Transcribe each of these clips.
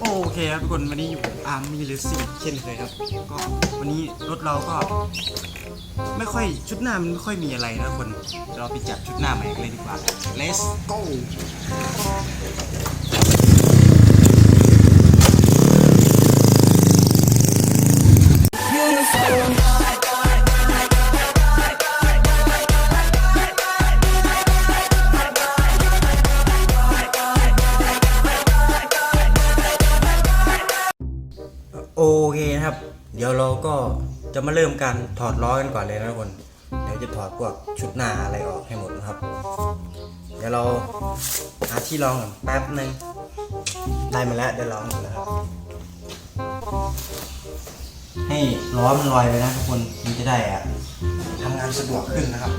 โอเคครับทุกคนวันนี้อยู่อาร์มีหรือซีเช่นเคยครับ ก็วันนี้รถเราก็ ไม่ค่อยชุดหน้ามันไม่ค่อยมีอะไรนะทุกคนเดี๋ยวเราไปจัดชุดหน้าใหม่กันเลยดีกว่า let's go เดี๋ยวเราก็จะมาเริ่มการถอดล้อกันก่อนเลยนะทุกคน เดี๋ยวจะถอดพวกชุดหน้าอะไรออกให้หมดนะครับ เดี๋ยวเราหาที่รองก่อนแป๊บนึงได้มาแล้วเดี๋ยวลองแล้วครับ ให้ล้อมันลอยไปนะทุกคนมันจะได้อะทำงานสะดวกขึ้นนะครับ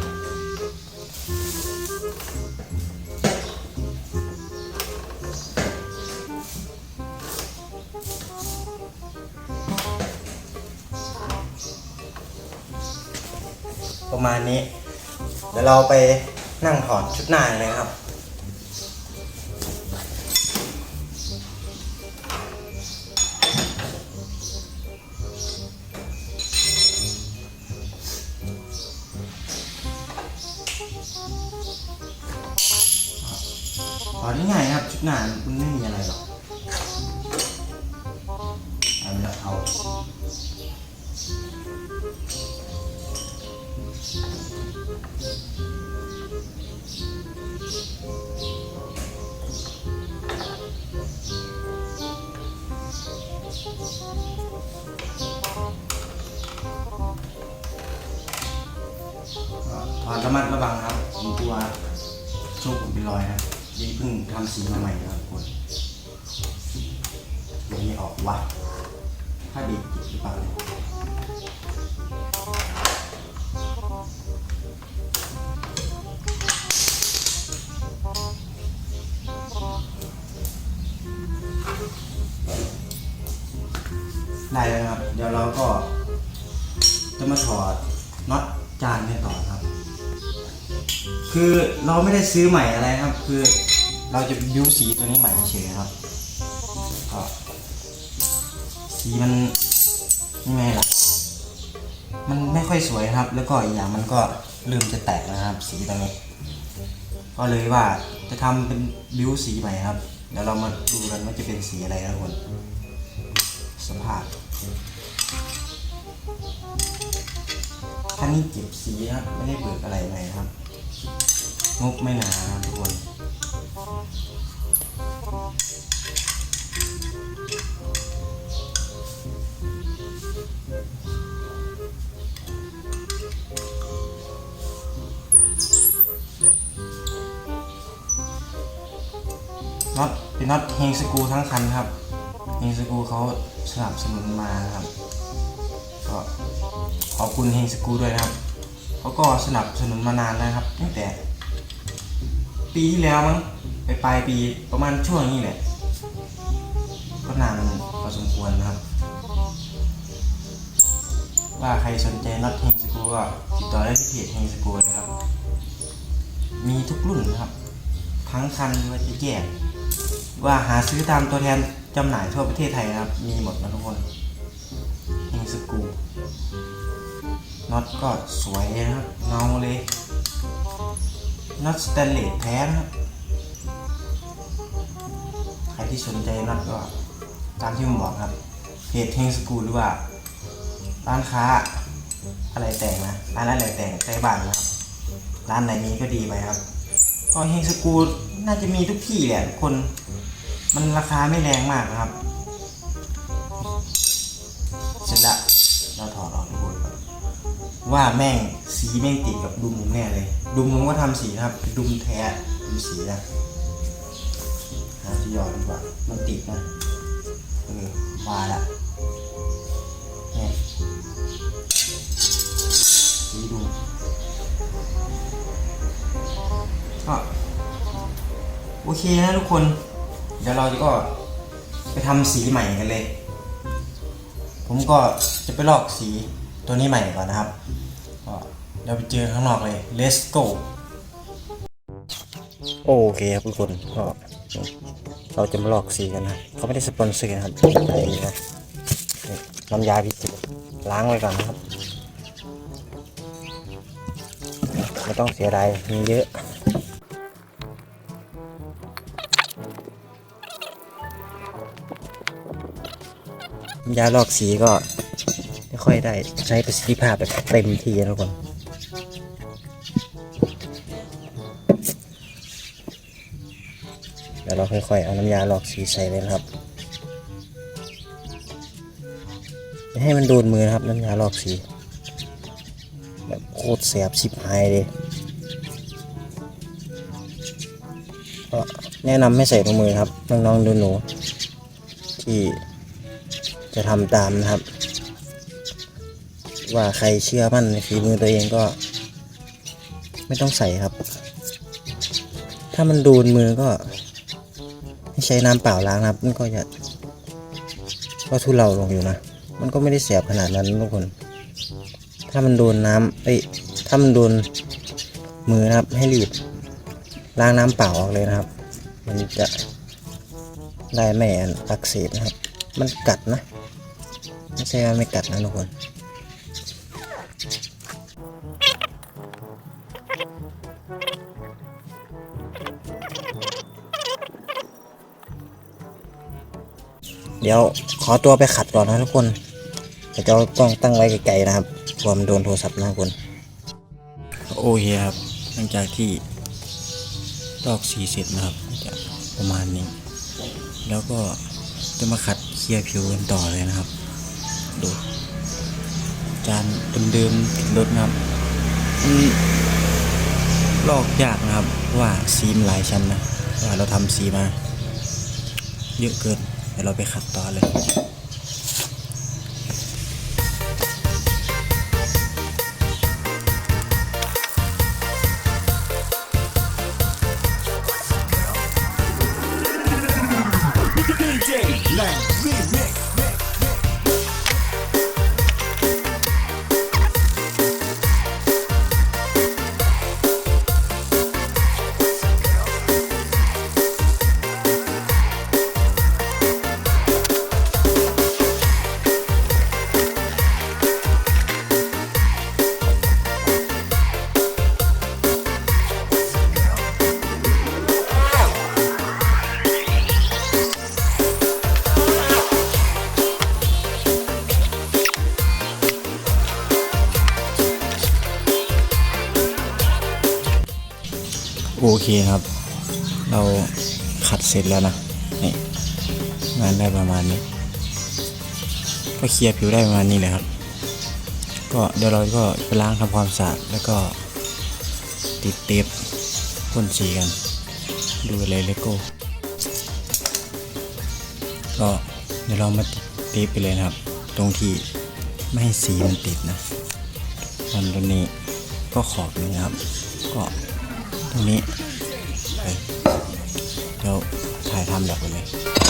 ประมาณนี้ เดี๋ยวเราไปนั่งถอดชุดหน้าเลยครับ ระมัดระวังครับ ผมกลัวโชคผมเป็นรอยนะยี่เพิ่งทำสีมาใหม่นะครับทุกคนเดี๋ยวนี้ออกวะถ้าเบรกจิตหรือเปล่าเนี่ยได้แล้วนะครับ เดี๋ยวเราก็จะมาถอดน็อตจานกันต่อครับ คือเราไม่ได้ซื้อใหม่อะไรครับ คือเราจะบิ้วสีตัวนี้ใหม่เฉยครับก็สีมันยังไงล่ะมันไม่ค่อยสวยครับ แล้วก็อีกอย่างมันก็เริ่มจะแตกนะครับ สีตรงนี้ ก็เลยว่าจะทำเป็นบิ้วสีใหม่ครับเดี๋ยวเรามาดูกันว่าจะเป็นสีอะไรนะกคนสภาพคันนี้เก็บสีนะครับไม่ได้เบิกอะไรใหม่นะครับ งบไม่หนานทุกคนน็อตเป็นน็อตเฮงสกูทั้งคันครับเฮงสกูเขาสนับสนุนมานะครับ ก็ขอบคุณเฮงสกูด้วยนะครับ เขาก็สนับสนุนมานานแล้วนะครับตั้งแต่ ปีที่แล้วมั้งไปปลายปีประมาณช่วงนี้แหละ ก็นานพอสมควรนะครับ ว่าใครสนใจน็อตเฮงสกูก็ติดต่อได้ที่เพจเฮงสกูเลยครับ มีทุกรุ่นนะครับ ทั้งคันว่าจะแยกว่าหาซื้อตามตัวแทนจำหน่ายทั่วประเทศไทยนะครับ มีหมดนะทุกคน น็อตก็สวยนะครับเงาเลยน็อตสแตนเลสแท้นะครับใครที่สนใจน็อตก็ตามที่ผมบอกครับเพจเฮงสกูหรือว่าร้านค้าอะไรแต่งนะร้านอะไรแต่งใกล้บ้านนะครับร้านไหนมีก็ดีไปครับก็เฮงสกูน่าจะมีทุกที่แหละทุกคนมันราคาไม่แรงมากนะครับ เสร็จละเราถอดออก ว่าแม่งสีแม่งติดกับดุมผมแน่เลย ดุมผมก็ทำสีนะครับ ดุมแท้ดุมสีนะหาที่หยอดดีกว่า มันติดนะเออมาละเนี่ยสีดุมก็โอเคนะทุกคน เดี๋ยวเราจะก็ไปทำสีใหม่กันเลย ผมก็จะไปลอกสี ตัวนี้ใหม่ก่อนนะครับก็เดี๋ยวไปเจอข้างนอกเลย let's go โอเคครับทุกคนก็เราจะมาลอกสีกันนะเขาไม่ได้สปอนเซอร์นะครับใจดีนะนี่น้ำยาพิจิตล้างไว้ก่อนนะครับไม่ต้องเสียดายมีเยอะน้ำยาลอกสีก็ ค่อยได้ใช้ประสิทธิภาพแบบเต็มที่นะทุกคนเดี๋ยวเราค่อยๆเอาน้ำยาหลอกสีใส่เลยครับไม่ให้มันโดนมือนะครับน้ำยาหลอกสี แบบโคตรแสบชิบหายเลยก็แนะนำให้ใส่ถุงมือครับน้องๆดูหนูที่จะทำตามนะครับ ว่าใครเชื่อมั่นในฝีมือตัวเองก็ ไม่ต้องใส่ครับ ถ้ามันโดนมือก็ให้ใช้น้ำเปล่าล้างนะครับ มันก็จะก็ทุเลาลงอยู่นะ มันก็ไม่ได้แสบขนาดนั้นทุกคน ถ้ามันโดนน้ำเอ้ยถ้ามันโดนมือนะครับ ให้รีบล้างน้ำเปล่าออกเลยนะครับ มันจะได้ไม่อักเสบนะครับ มันกัดนะ ไม่ใช่ว่าไม่กัดนะทุกคน เดี๋ยวขอตัวไปขัดก่อนนะทุกคนเดี๋ยวจะต้องตั้งไว้ไกลๆนะครับกลัวมันโดนโทรศัพท์นะทุกคนโอเคครับ หลังจากที่ลอกสีเสร็จนะครับจะประมาณนี้ แล้วก็จะมาขัดเคลียร์ผิวกันต่อเลยนะครับ ดู จานเดิมๆติดรถนะครับลอกยากนะครับเพราะว่าซีมหลายชั้นนะว่าเราทำสีมา เยอะเกิน เดี๋ยว โอเคครับ เราขัดเสร็จแล้วนะนี่งานได้ประมาณนี้ ก็เคลียร์ผิวได้ประมาณนี้เลยครับ ก็เดี๋ยวเราก็ไปล้างทำความสะอาดแล้วก็ติดเทปพ่นสีกัน ดูเลยเลโก้ก็เดี๋ยวเรามาติดเทปไปเลยนะครับ ตรงที่ไม่ให้สีมันติดนะมันตรงนี้ก็ขอบนี้นะครับ ก็ ตรงนี้ เดี๋ยวถ่ายทำแบบไปเลยนี่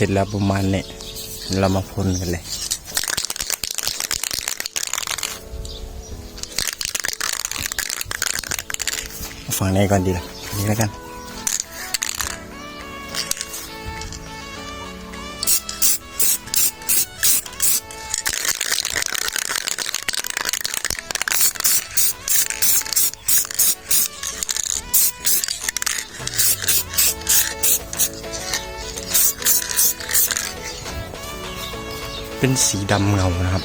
ร็จแล้วประมาณนี้เรามาพ่นกันเลย ฝั่งนี้ก่อนดีล่ะนี่แล้วกัน เป็นสีดำเงานะครับ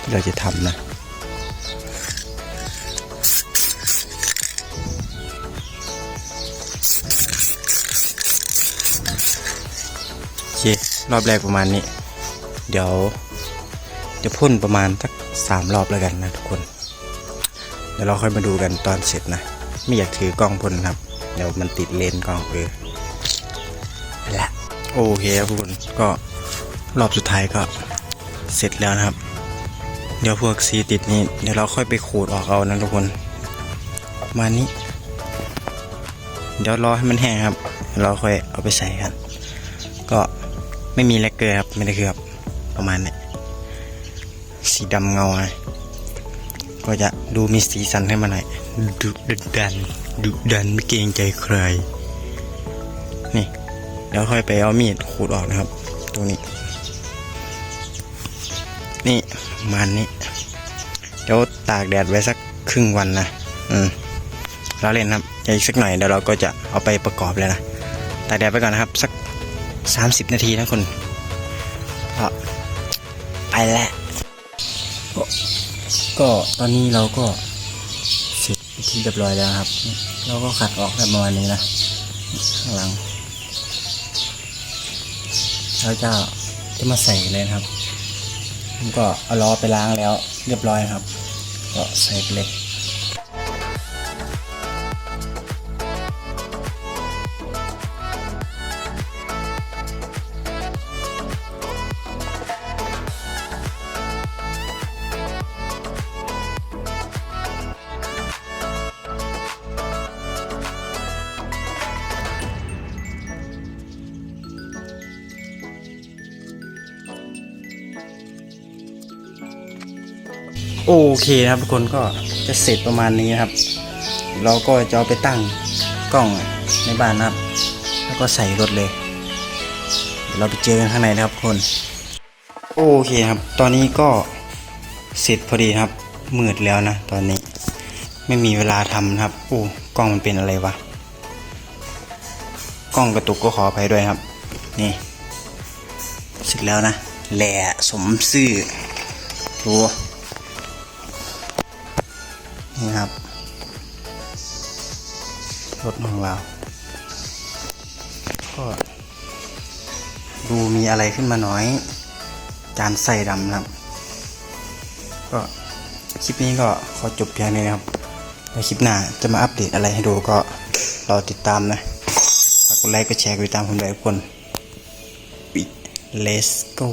ที่เราจะทำนะโอเครอบแรกประมาณนี้ เดี๋ยวจะพ่นประมาณสักสามรอบแล้วกันนะทุกคน เดี๋ยวเราค่อยมาดูกันตอนเสร็จนะ ไม่อยากถือกล้องพ่นครับ เดี๋ยวมันติดเลนกล้องเออไปละโอเคครับทุกคนก็ รอบสุดท้ายก็เสร็จแล้วนะครับ เดี๋ยวพวกสีติดนี้เดี๋ยวเราค่อยไปขูดออกเอานะทุกคนมานี้ เดี๋ยวรอให้มันแห้งครับ เราค่อยเอาไปใส่กัน ก็ไม่มีแลกเกอร์ครับไม่ได้คือครับประมาณนี้สีดำเงาไงก็จะดูมีสีสันให้มันหน่อยดุดันดุดันไม่เกรงใจใคร นี่ เดี๋ยวค่อยไปเอามีดขูดออกนะครับ ตรงนี้ นี่มันนี้เดี๋ยวตากแดดไว้สักครึ่งวันนะอืมเราเล่นครับอีกสักหน่อยเดี๋ยวเราก็จะเอาไปประกอบเลยนะตากแดดไปก่อนนะครับสักสามสิบนาทีนะคนก็ไปแล้วก็ก็ตอนนี้เราก็เสร็จพิธีเรียบร้อยแล้วครับ เราก็ขัดออกแบบประมาณนี้นะข้างหลังเราจะจะมาใส่เลยนะครับ ผมก็เอาล้อไปล้างแล้วเรียบร้อยครับ ก็ใส่ไปเลย โอเคนะครับทุกคนก็จะเสร็จประมาณนี้นะครับ เราก็จะเอาไปตั้งกล้องในบ้านนะครับ แล้วก็ใส่รถเลยเดี๋ยวเราไปเจอกันข้างในนะครับทุกคน โอเคครับ ตอนนี้ก็เสร็จพอดีครับ มืดแล้วนะ ตอนนี้ ไม่มีเวลาทำนะครับโอ้กล้องมันเป็นอะไรวะกล้องกระตุกก็ขออภัยด้วยครับ นี่ เสร็จแล้วนะแหล่สมซื่อดู นี่ครับ รถของเรา ก็ ดูมีอะไรขึ้นมาน้อย จานใส่ดำนะครับ ก็คลิปนี้ก็ขอจบเพียงนี้นะครับในคลิปหน้าจะมาอัปเดตอะไรให้ดูก็รอติดตามนะฝากกดไลค์กดแชร์กดติดตามผมด้วยทุกคน Let's go